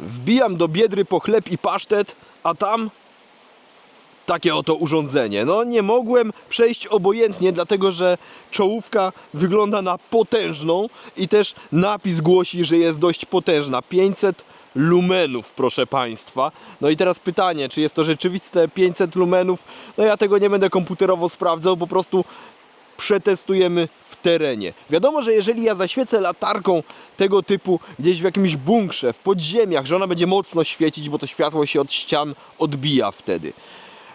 Wbijam do biedry po chleb i pasztet, a tam takie oto urządzenie. No nie mogłem przejść obojętnie, dlatego że czołówka wygląda na potężną i też napis głosi, że jest dość potężna. 500 lumenów, proszę Państwa. No i teraz pytanie, czy jest to rzeczywiste 500 lumenów? No ja tego nie będę komputerowo sprawdzał, po prostu przetestujemy terenie. Wiadomo, że jeżeli ja zaświecę latarką tego typu gdzieś w jakimś bunkrze, w podziemiach, że ona będzie mocno świecić, bo to światło się od ścian odbija wtedy.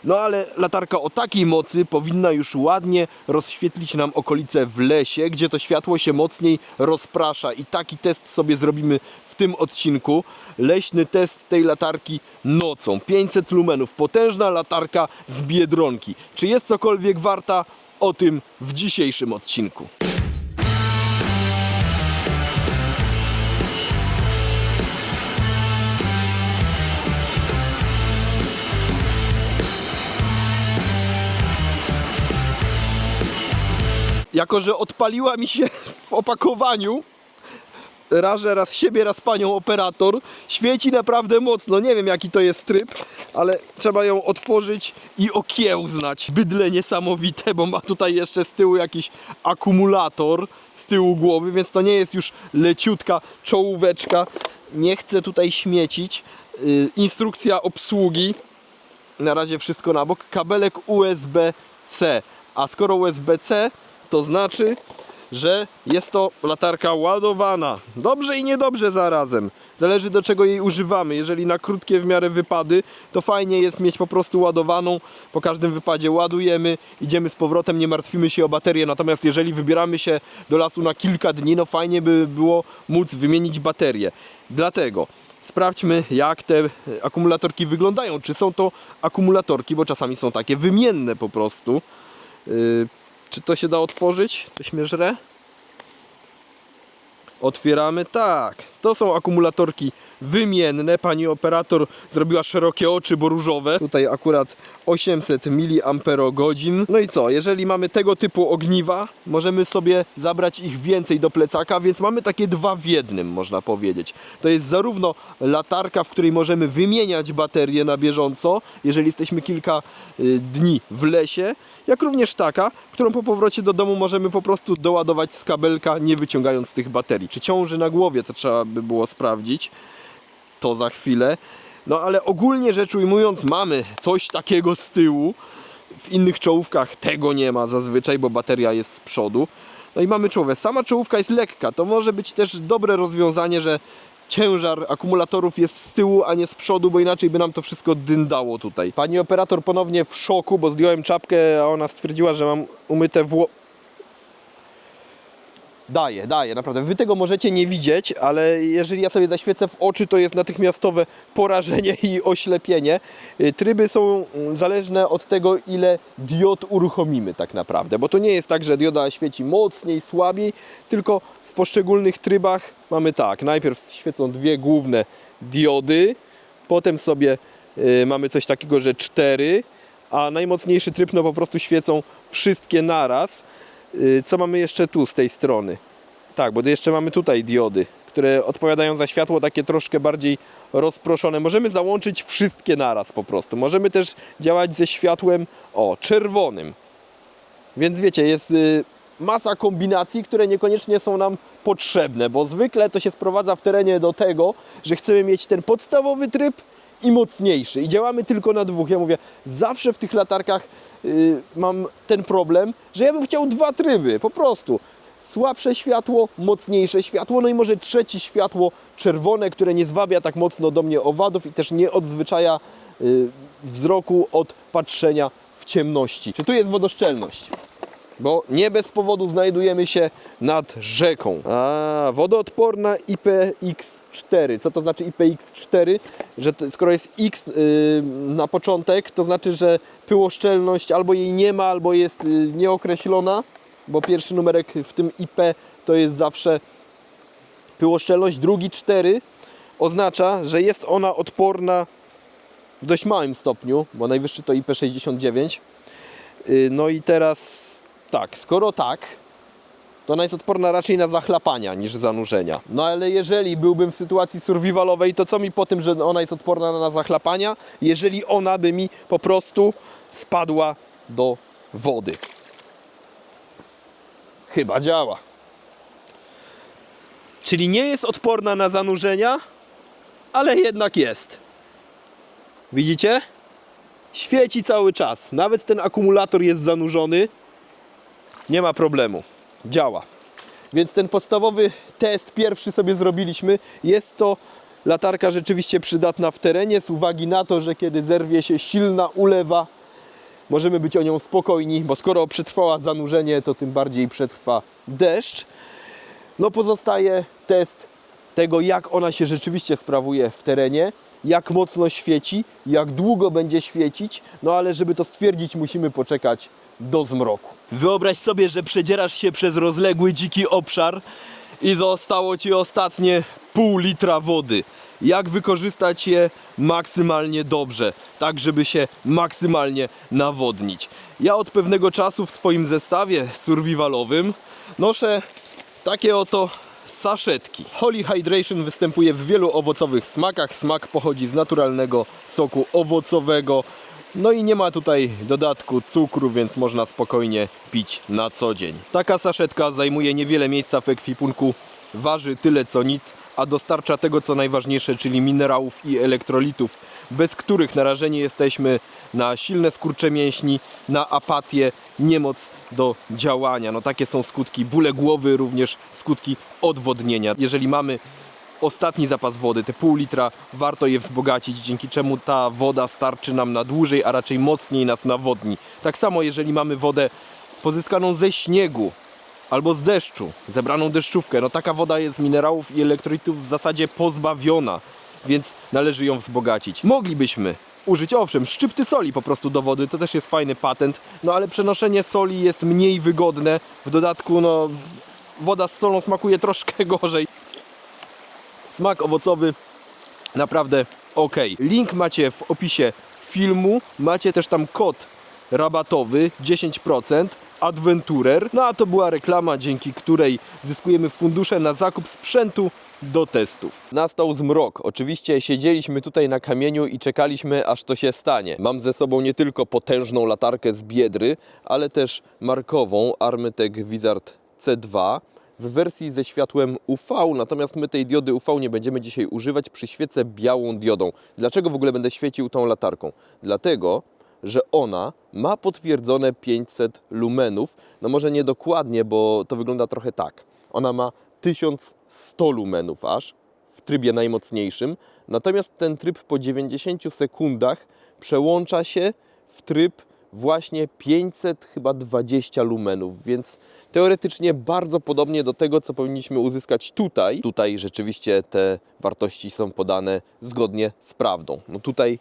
No ale latarka o takiej mocy powinna już ładnie rozświetlić nam okolice w lesie, gdzie to światło się mocniej rozprasza i taki test sobie zrobimy w tym odcinku. Leśny test tej latarki nocą. 500 lumenów, potężna latarka z Biedronki. Czy jest cokolwiek warta? O tym w dzisiejszym odcinku. Jako, że odpaliła mi się w opakowaniu, rażę raz siebie, raz panią operator, świeci naprawdę mocno. Nie wiem jaki to jest tryb, ale trzeba ją otworzyć i okiełznać. Bydle niesamowite, bo ma tutaj jeszcze z tyłu jakiś akumulator z tyłu głowy, więc to nie jest już leciutka czołóweczka. Nie chcę tutaj śmiecić. Yy, instrukcja obsługi. Na razie wszystko na bok. Kabelek USB-C. A skoro USB-C, to znaczy, że jest to latarka ładowana. Dobrze i niedobrze zarazem. Zależy do czego jej używamy. Jeżeli na krótkie w miarę wypady, to fajnie jest mieć po prostu ładowaną. Po każdym wypadzie ładujemy, idziemy z powrotem, nie martwimy się o baterię. Natomiast jeżeli wybieramy się do lasu na kilka dni, no fajnie by było móc wymienić baterię. Dlatego sprawdźmy jak te akumulatorki wyglądają. Czy są to akumulatorki, bo czasami są takie wymienne po prostu. Yy, czy to się da otworzyć? Coś mnie żre? Otwieramy. Tak. To są akumulatorki wymienne. Pani operator zrobiła szerokie oczy, bo różowe. Tutaj akurat 800 mAh. No i co? Jeżeli mamy tego typu ogniwa, możemy sobie zabrać ich więcej do plecaka, więc mamy takie dwa w jednym, można powiedzieć. To jest zarówno latarka, w której możemy wymieniać baterie na bieżąco, jeżeli jesteśmy kilka y, dni w lesie, jak również taka, którą po powrocie do domu możemy po prostu doładować z kabelka, nie wyciągając tych baterii. Czy ciąży na głowie, to trzeba by było sprawdzić. To za chwilę. No ale ogólnie rzecz ujmując, mamy coś takiego z tyłu. W innych czołówkach tego nie ma zazwyczaj, bo bateria jest z przodu. No i mamy czołówkę. Sama czołówka jest lekka. To może być też dobre rozwiązanie, że ciężar akumulatorów jest z tyłu, a nie z przodu, bo inaczej by nam to wszystko dyndało tutaj. Pani operator ponownie w szoku, bo zdjąłem czapkę, a ona stwierdziła, że mam umyte wło... Daje, daje, naprawdę. Wy tego możecie nie widzieć, ale jeżeli ja sobie zaświecę w oczy, to jest natychmiastowe porażenie i oślepienie. Y, Tryby są zależne od tego, ile diod uruchomimy tak naprawdę, bo to nie jest tak, że dioda świeci mocniej, słabiej, tylko w poszczególnych trybach mamy tak, najpierw świecą dwie główne diody, potem sobie y, mamy coś takiego, że cztery, a najmocniejszy tryb no po prostu świecą wszystkie naraz. Y, Co mamy jeszcze tu z tej strony? Tak, bo jeszcze mamy tutaj diody, które odpowiadają za światło takie troszkę bardziej rozproszone. Możemy załączyć wszystkie naraz po prostu. Możemy też działać ze światłem o czerwonym. Więc wiecie, jest y, masa kombinacji, które niekoniecznie są nam potrzebne, bo zwykle to się sprowadza w terenie do tego, że chcemy mieć ten podstawowy tryb i mocniejszy. I działamy tylko na dwóch. Ja mówię, zawsze w tych latarkach y, mam ten problem, że ja bym chciał dwa tryby, po prostu. Słabsze światło, mocniejsze światło, no i może trzecie światło czerwone, które nie zwabia tak mocno do mnie owadów i też nie odzwyczaja y, wzroku od patrzenia w ciemności. Czy tu jest wodoszczelność? Bo nie bez powodu znajdujemy się nad rzeką. A, wodoodporna IPX4. Co to znaczy IPX4? Że to, skoro jest X yy, na początek, to znaczy, że pyłoszczelność albo jej nie ma, albo jest yy, nieokreślona, bo pierwszy numerek w tym IP to jest zawsze pyłoszczelność. Drugi 4 oznacza, że jest ona odporna w dość małym stopniu, bo najwyższy to IP69. Yy, No i teraz tak, skoro tak, to ona jest odporna raczej na zachlapania niż zanurzenia. No ale jeżeli byłbym w sytuacji survivalowej, to co mi po tym, że ona jest odporna na zachlapania, jeżeli ona by mi po prostu spadła do wody. Chyba działa. Czyli nie jest odporna na zanurzenia, ale jednak jest. Widzicie? Świeci cały czas. Nawet ten akumulator jest zanurzony. Nie ma problemu. Działa. Więc ten podstawowy test pierwszy sobie zrobiliśmy. Jest to latarka rzeczywiście przydatna w terenie z uwagi na to, że kiedy zerwie się silna ulewa, możemy być o nią spokojni, bo skoro przetrwała zanurzenie, to tym bardziej przetrwa deszcz. No pozostaje test tego, jak ona się rzeczywiście sprawuje w terenie, jak mocno świeci, jak długo będzie świecić, no ale żeby to stwierdzić, musimy poczekać do zmroku. Wyobraź sobie, że przedzierasz się przez rozległy dziki obszar i zostało ci ostatnie pół litra wody. Jak wykorzystać je maksymalnie dobrze, tak żeby się maksymalnie nawodnić. Ja od pewnego czasu w swoim zestawie survivalowym noszę takie oto saszetki. Holy Hydration występuje w wielu owocowych smakach. Smak pochodzi z naturalnego soku owocowego. No i nie ma tutaj dodatku cukru, więc można spokojnie pić na co dzień. Taka saszetka zajmuje niewiele miejsca w ekwipunku, waży tyle co nic, a dostarcza tego co najważniejsze, czyli minerałów i elektrolitów, bez których narażeni jesteśmy na silne skurcze mięśni, na apatię, niemoc do działania. No takie są skutki bóle głowy, również skutki odwodnienia. Jeżeli mamy ostatni zapas wody, te pół litra, warto je wzbogacić, dzięki czemu ta woda starczy nam na dłużej, a raczej mocniej nas nawodni. Tak samo jeżeli mamy wodę pozyskaną ze śniegu albo z deszczu, zebraną deszczówkę, no taka woda jest minerałów i elektrolitów w zasadzie pozbawiona, więc należy ją wzbogacić. Moglibyśmy użyć, owszem, szczypty soli po prostu do wody, to też jest fajny patent, no ale przenoszenie soli jest mniej wygodne, w dodatku no woda z solą smakuje troszkę gorzej. Smak owocowy naprawdę ok. Link macie w opisie filmu. Macie też tam kod rabatowy 10% Adventurer. No a to była reklama, dzięki której zyskujemy fundusze na zakup sprzętu do testów. Nastał zmrok. Oczywiście siedzieliśmy tutaj na kamieniu i czekaliśmy aż to się stanie. Mam ze sobą nie tylko potężną latarkę z Biedry, ale też markową Armytech Wizard C2 w wersji ze światłem UV, natomiast my tej diody UV nie będziemy dzisiaj używać, przyświecę białą diodą. Dlaczego w ogóle będę świecił tą latarką? Dlatego, że ona ma potwierdzone 500 lumenów. No może nie dokładnie, bo to wygląda trochę tak. Ona ma 1100 lumenów aż w trybie najmocniejszym, natomiast ten tryb po 90 sekundach przełącza się w tryb właśnie 500 chyba 20 lumenów, więc teoretycznie bardzo podobnie do tego, co powinniśmy uzyskać tutaj. Tutaj rzeczywiście te wartości są podane zgodnie z prawdą. No tutaj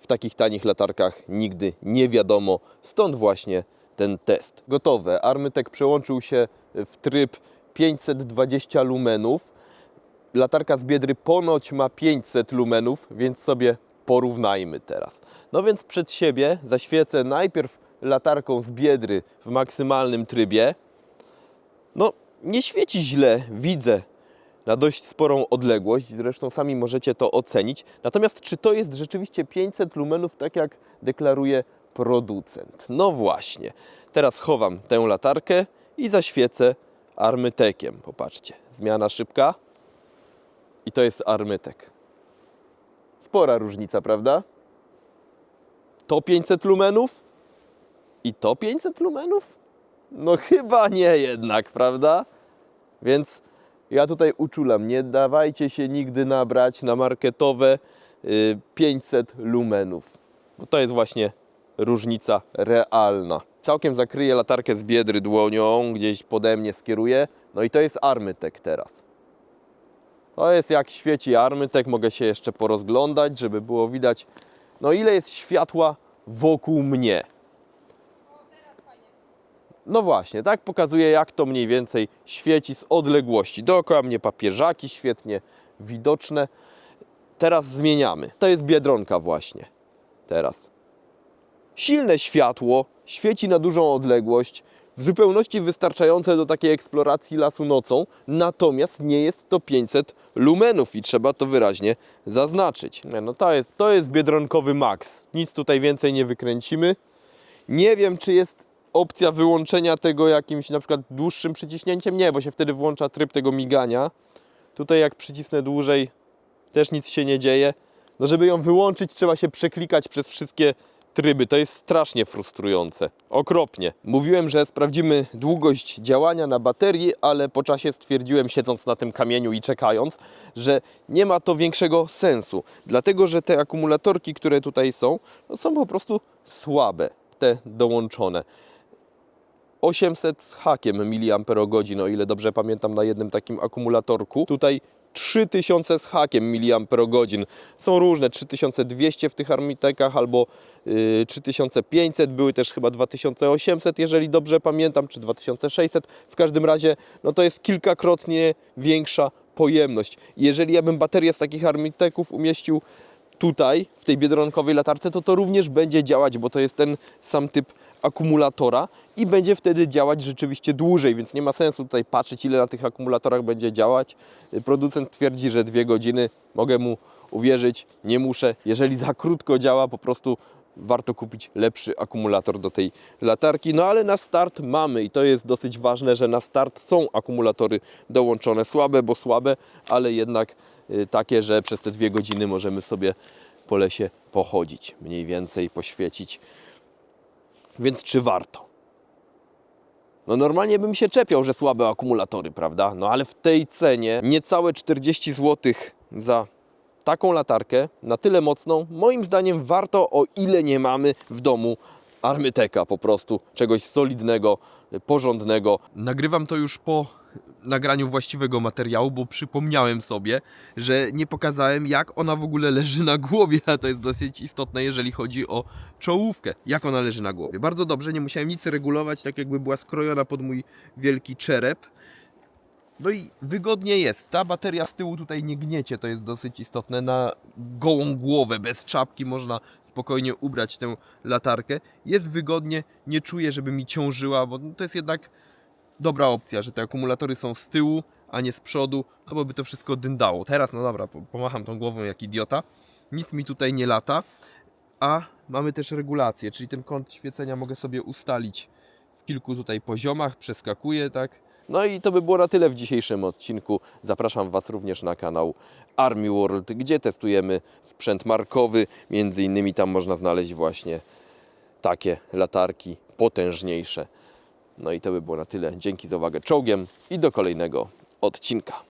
w takich tanich latarkach nigdy nie wiadomo, stąd właśnie ten test. Gotowe. Armytek przełączył się w tryb 520 lumenów. Latarka z Biedry ponoć ma 500 lumenów, więc sobie porównajmy teraz. No więc przed siebie zaświecę najpierw latarką z Biedry w maksymalnym trybie. No, nie świeci źle, widzę na dość sporą odległość, zresztą sami możecie to ocenić. Natomiast czy to jest rzeczywiście 500 lumenów, tak jak deklaruje producent? No właśnie. Teraz chowam tę latarkę i zaświecę armytekiem. Popatrzcie, zmiana szybka i to jest armytek. Spora różnica, prawda? To 500 lumenów i to 500 lumenów? No chyba nie jednak, prawda? Więc ja tutaj uczulam, nie dawajcie się nigdy nabrać na marketowe y, 500 lumenów. Bo to jest właśnie różnica realna. Całkiem zakryję latarkę z biedry dłonią, gdzieś pode mnie skieruję. No i to jest armytek teraz. To jest jak świeci armytek, mogę się jeszcze porozglądać, żeby było widać, no ile jest światła wokół mnie. No właśnie, tak pokazuje jak to mniej więcej świeci z odległości. Dookoła mnie papieżaki świetnie widoczne. Teraz zmieniamy. To jest Biedronka właśnie. Teraz. Silne światło, świeci na dużą odległość. W zupełności wystarczające do takiej eksploracji lasu nocą, natomiast nie jest to 500 lumenów i trzeba to wyraźnie zaznaczyć. No to jest, to jest biedronkowy max, nic tutaj więcej nie wykręcimy. Nie wiem, czy jest opcja wyłączenia tego jakimś na przykład dłuższym przyciśnięciem, nie, bo się wtedy włącza tryb tego migania. Tutaj jak przycisnę dłużej, też nic się nie dzieje. No żeby ją wyłączyć, trzeba się przeklikać przez wszystkie tryby. To jest strasznie frustrujące. Okropnie. Mówiłem, że sprawdzimy długość działania na baterii, ale po czasie stwierdziłem, siedząc na tym kamieniu i czekając, że nie ma to większego sensu. Dlatego, że te akumulatorki, które tutaj są, no są po prostu słabe. Te dołączone. 800 z hakiem miliamperogodzin, o ile dobrze pamiętam, na jednym takim akumulatorku. Tutaj 3000 z hakiem miliamperogodzin. Są różne, 3200 w tych armitekach albo yy, 3500, były też chyba 2800, jeżeli dobrze pamiętam, czy 2600. W każdym razie, no to jest kilkakrotnie większa pojemność. Jeżeli ja bym baterię z takich armiteków umieścił tutaj, w tej biedronkowej latarce, to to również będzie działać, bo to jest ten sam typ akumulatora i będzie wtedy działać rzeczywiście dłużej, więc nie ma sensu tutaj patrzeć, ile na tych akumulatorach będzie działać. Producent twierdzi, że dwie godziny, mogę mu uwierzyć, nie muszę. Jeżeli za krótko działa, po prostu warto kupić lepszy akumulator do tej latarki. No ale na start mamy i to jest dosyć ważne, że na start są akumulatory dołączone. Słabe, bo słabe, ale jednak takie, że przez te dwie godziny możemy sobie po lesie pochodzić, mniej więcej poświecić. Więc czy warto? No normalnie bym się czepiał, że słabe akumulatory, prawda? No ale w tej cenie niecałe 40 zł za taką latarkę, na tyle mocną, moim zdaniem warto, o ile nie mamy w domu Armyteka po prostu, czegoś solidnego, porządnego. Nagrywam to już po nagraniu właściwego materiału, bo przypomniałem sobie, że nie pokazałem jak ona w ogóle leży na głowie, a to jest dosyć istotne, jeżeli chodzi o czołówkę. Jak ona leży na głowie. Bardzo dobrze, nie musiałem nic regulować, tak jakby była skrojona pod mój wielki czerep. No i wygodnie jest. Ta bateria z tyłu tutaj nie gniecie, to jest dosyć istotne. Na gołą głowę, bez czapki można spokojnie ubrać tę latarkę. Jest wygodnie, nie czuję, żeby mi ciążyła, bo to jest jednak dobra opcja, że te akumulatory są z tyłu, a nie z przodu, no bo by to wszystko dyndało. Teraz, no dobra, po- pomacham tą głową jak idiota. Nic mi tutaj nie lata, a mamy też regulację, czyli ten kąt świecenia mogę sobie ustalić w kilku tutaj poziomach, przeskakuję, tak. No i to by było na tyle w dzisiejszym odcinku. Zapraszam Was również na kanał Army World, gdzie testujemy sprzęt markowy. Między innymi tam można znaleźć właśnie takie latarki potężniejsze. No i to by było na tyle. Dzięki za uwagę czołgiem i do kolejnego odcinka.